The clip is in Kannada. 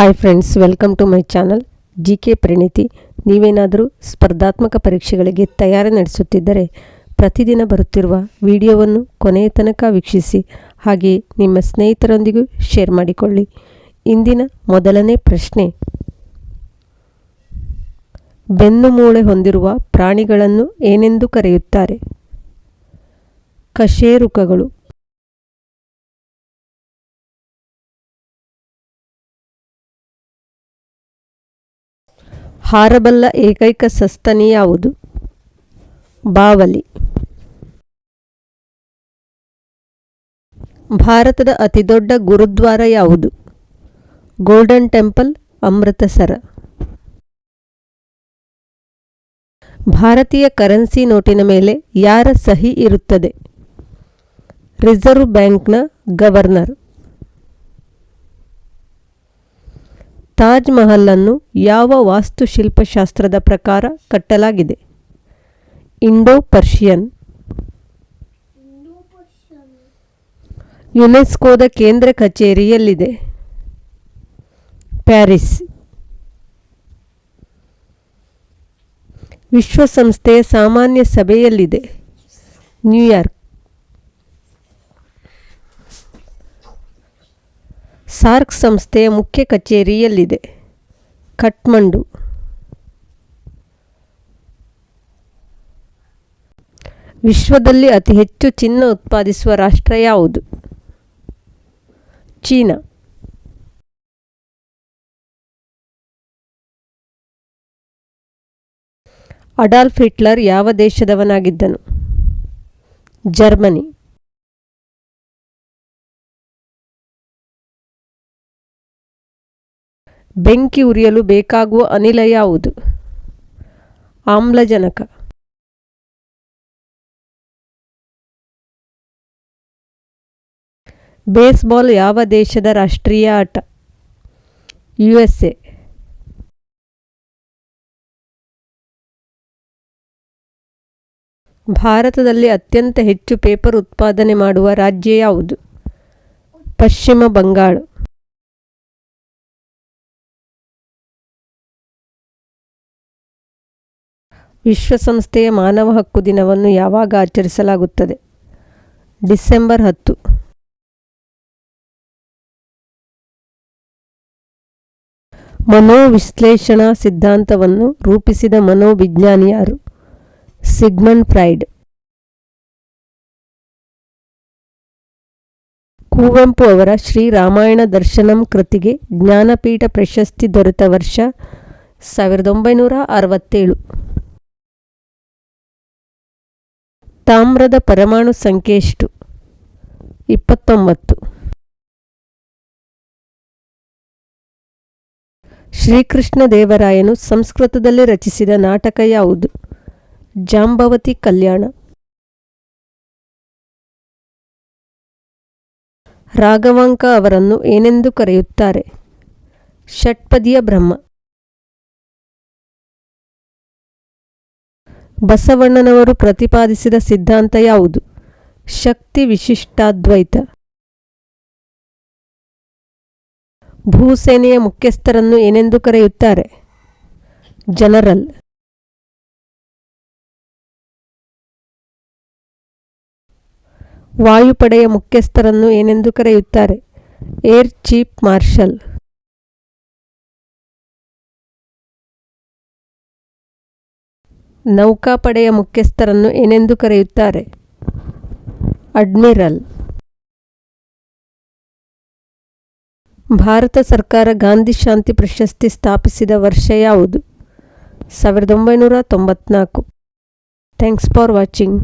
Hi friends welcome to my channel G K Parinithi ನೀವೇನಾದರೂ ಸ್ಪರ್ಧಾತ್ಮಕ ಪರೀಕ್ಷೆಗಳಿಗೆ ತಯಾರಿ ನಡೆಸುತ್ತಿದ್ದರೆ ಪ್ರತಿದಿನ ಬರುತ್ತಿರುವ ವಿಡಿಯೋವನ್ನು ಕೊನೆಯ ತನಕ ವೀಕ್ಷಿಸಿ ಹಾಗೆ ನಿಮ್ಮ ಸ್ನೇಹಿತರೊಂದಿಗೂ ಶೇರ್ ಮಾಡಿಕೊಳ್ಳಿ. ಇಂದಿನ ಮೊದಲನೇ ಪ್ರಶ್ನೆ. ಬೆನ್ನು ಮೂಳೆ ಹೊಂದಿರುವ ಪ್ರಾಣಿಗಳನ್ನು ಏನೆಂದು ಕರೆಯುತ್ತಾರೆ? ಕಶೇರುಕಗಳು. ಹಾರಬಲ್ಲ ಏಕೈಕ ಸಸ್ತನಿ ಯಾವುದು? ಬಾವಲಿ. ಭಾರತದ ಅತಿದೊಡ್ಡ ಗುರುದ್ವಾರ ಯಾವುದು? Golden Temple, Amritsar. ಭಾರತೀಯ ಕರೆನ್ಸಿ ನೋಟಿನ ಮೇಲೆ ಯಾರ ಸಹಿ ಇರುತ್ತದೆ? ರಿಸರ್ವ್ ಬ್ಯಾಂಕ್ನ ಗವರ್ನರ್. ತಾಜ್ ಮಹಲನ್ನು ಯಾವ ವಾಸ್ತುಶಿಲ್ಪಶಾಸ್ತ್ರದ ಪ್ರಕಾರ ಕಟ್ಟಲಾಗಿದೆ? Indo Persian. ಯುನೆಸ್ಕೋದ ಕೇಂದ್ರ ಕಚೇರಿಯಲ್ಲಿದೆ. ಪ್ಯಾರಿಸ್. ವಿಶ್ವಸಂಸ್ಥೆಯ ಸಾಮಾನ್ಯ ಸಭೆಯಲ್ಲಿದೆ. ನ್ಯೂಯಾರ್ಕ್. ಸಾರ್ಕ್ ಸಂಸ್ಥೆಯ ಮುಖ್ಯ ಕಚೇರಿಯಲ್ಲಿದೆ. ಕಠ್ಮಂಡು. ವಿಶ್ವದಲ್ಲಿ ಅತಿ ಹೆಚ್ಚು ಚಿನ್ನ ಉತ್ಪಾದಿಸುವ ರಾಷ್ಟ್ರ ಯಾವುದು? ಚೀನಾ. ಅಡಾಲ್ಫ್ ಹಿಟ್ಲರ್ ಯಾವ ದೇಶದವನಾಗಿದ್ದನು? ಜರ್ಮನಿ. ಬೆಂಕಿ ಉರಿಯಲು ಬೇಕಾಗುವ ಅನಿಲ ಯಾವುದು? ಆಮ್ಲಜನಕ. ಬೇಸ್ಬಾಲ್ ಯಾವ ದೇಶದ ರಾಷ್ಟ್ರೀಯ ಆಟ? ಯು ಎಸ್ ಎ ಭಾರತದಲ್ಲಿ ಅತ್ಯಂತ ಹೆಚ್ಚು ಪೇಪರ್ ಉತ್ಪಾದನೆ ಮಾಡುವ ರಾಜ್ಯ ಯಾವುದು? ಪಶ್ಚಿಮ ಬಂಗಾಳ. ವಿಶ್ವಸಂಸ್ಥೆಯ ಮಾನವ ಹಕ್ಕು ದಿನವನ್ನು ಯಾವಾಗ ಆಚರಿಸಲಾಗುತ್ತದೆ? ಡಿಸೆಂಬರ್ ಹತ್ತು. ಮನೋವಿಶ್ಲೇಷಣಾ ಸಿದ್ಧಾಂತವನ್ನು ರೂಪಿಸಿದ ಮನೋವಿಜ್ಞಾನಿ ಯಾರು? Sigmund fried. ಕುವೆಂಪು ಅವರ ಶ್ರೀರಾಮಾಯಣ ದರ್ಶನಂ ಕೃತಿಗೆ ಜ್ಞಾನಪೀಠ ಪ್ರಶಸ್ತಿ ದೊರೆತ ವರ್ಷ ಸಾವಿರದ ಒಂಬೈನೂರ ಅರವತ್ತೇಳು. ತಾಮ್ರದ ಪರಮಾಣು ಸಂಖ್ಯೆ ಎಷ್ಟು? ಇಪ್ಪತ್ತೊಂಬತ್ತು. ಶ್ರೀಕೃಷ್ಣ ದೇವರಾಯನು ಸಂಸ್ಕೃತದಲ್ಲಿ ರಚಿಸಿದ ನಾಟಕ ಯಾವುದು? ಜಾಂಬವತಿ ಕಲ್ಯಾಣ. ರಾಘವಾಂಕ ಅವರನ್ನು ಏನೆಂದು ಕರೆಯುತ್ತಾರೆ? ಷಟ್ಪದಿಯ ಬ್ರಹ್ಮ. ಬಸವಣ್ಣನವರು ಪ್ರತಿಪಾದಿಸಿದ ಸಿದ್ಧಾಂತ ಯಾವುದು? ಶಕ್ತಿ ವಿಶಿಷ್ಟಾದ್ವೈತ ಭೂಸೇನೆಯ ಮುಖ್ಯಸ್ಥರನ್ನು ಏನೆಂದು ಕರೆಯುತ್ತಾರೆ? ಜನರಲ್. ವಾಯುಪಡೆಯ ಮುಖ್ಯಸ್ಥರನ್ನು ಏನೆಂದು ಕರೆಯುತ್ತಾರೆ? Air chief marshal. ನೌಕಾಪಡೆಯ ಮುಖ್ಯಸ್ಥರನ್ನು ಏನೆಂದು ಕರೆಯುತ್ತಾರೆ? ಅಡ್ಮಿರಲ್. ಭಾರತ ಸರ್ಕಾರ ಗಾಂಧಿ ಶಾಂತಿ ಪ್ರಶಸ್ತಿ ಸ್ಥಾಪಿಸಿದ ವರ್ಷ ಯಾವುದು? ಸಾವಿರದ ಒಂಬೈನೂರ ತೊಂಬತ್ನಾಲ್ಕು. Thanks for watching.